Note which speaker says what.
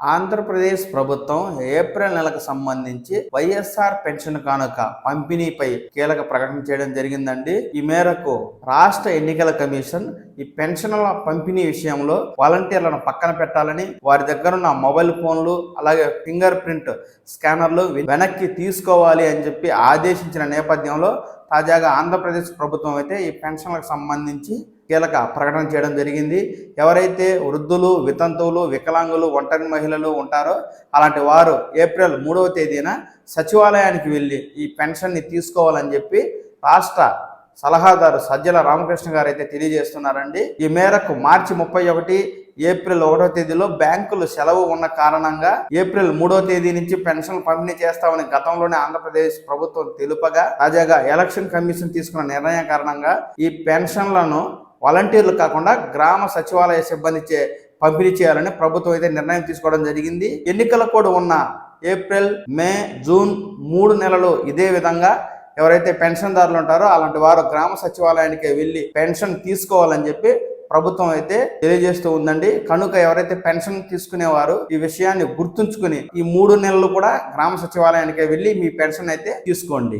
Speaker 1: ఆంధ్రప్రదేశ్ ప్రభుత్వం ఏప్రిల్ నెలకు సంబంధించి వైఎస్ఆర్ పెన్షన్ కానుక పంపిణీపై కీలక ప్రకటన చేయడం జరిగిందండి. ఈ మేరకు రాష్ట్ర ఎన్నికల కమిషన్ ఈ పెన్షన్ల పంపిణీ విషయంలో వాలంటీర్లను పక్కన పెట్టాలని వారి దగ్గర ఉన్న మొబైల్ ఫోన్లు అలాగే ఫింగర్ ప్రింట్ స్కానర్లు వెనక్కి తీసుకోవాలి అని చెప్పి ఆదేశించిన నేపథ్యంలో తాజాగా ఆంధ్రప్రదేశ్ ప్రభుత్వం అయితే ఈ పెన్షన్లకు సంబంధించి కీలక ప్రకటన చేయడం జరిగింది. ఎవరైతే వృద్ధులు వితంతువులు వికలాంగులు ఒంటరి మహిళలు ఉంటారో అలాంటి వారు ఏప్రిల్ మూడవ తేదీన సచివాలయానికి వెళ్ళి ఈ పెన్షన్ని తీసుకోవాలని చెప్పి రాష్ట్ర సలహాదారు సజ్జల రామకృష్ణ గారు అయితే తెలియజేస్తున్నారండి. ఈ మేరకు మార్చి ముప్పై ఒకటి ఏప్రిల్ ఒకటో తేదీలో బ్యాంకులు సెలవు ఉన్న కారణంగా ఏప్రిల్ మూడో తేదీ నుంచి పెన్షన్ పంపిణీ చేస్తామని గతంలోనే ఆంధ్రప్రదేశ్ ప్రభుత్వం తెలుపగా తాజాగా ఎలక్షన్ కమిషన్ తీసుకున్న నిర్ణయం కారణంగా ఈ పెన్షన్లను వాలంటీర్లు కాకుండా గ్రామ సచివాలయ సిబ్బందిచే పంపిణీ చేయాలని ప్రభుత్వం అయితే నిర్ణయం తీసుకోవడం జరిగింది. ఎన్నికల కోడ్ ఉన్న ఏప్రిల్ మే జూన్ మూడు నెలలు ఇదే విధంగా ఎవరైతే పెన్షన్దారులు ఉంటారో అలాంటి వారు గ్రామ సచివాలయానికి వెళ్ళి పెన్షన్ తీసుకోవాలని చెప్పి ప్రభుత్వం అయితే తెలియజేస్తూ ఉందండి. కనుక ఎవరైతే పెన్షన్ తీసుకునేవారు ఈ విషయాన్ని గుర్తుంచుకుని ఈ మూడు నెలలు కూడా గ్రామ సచివాలయానికి వెళ్ళి మీ పెన్షన్ అయితే తీసుకోండి.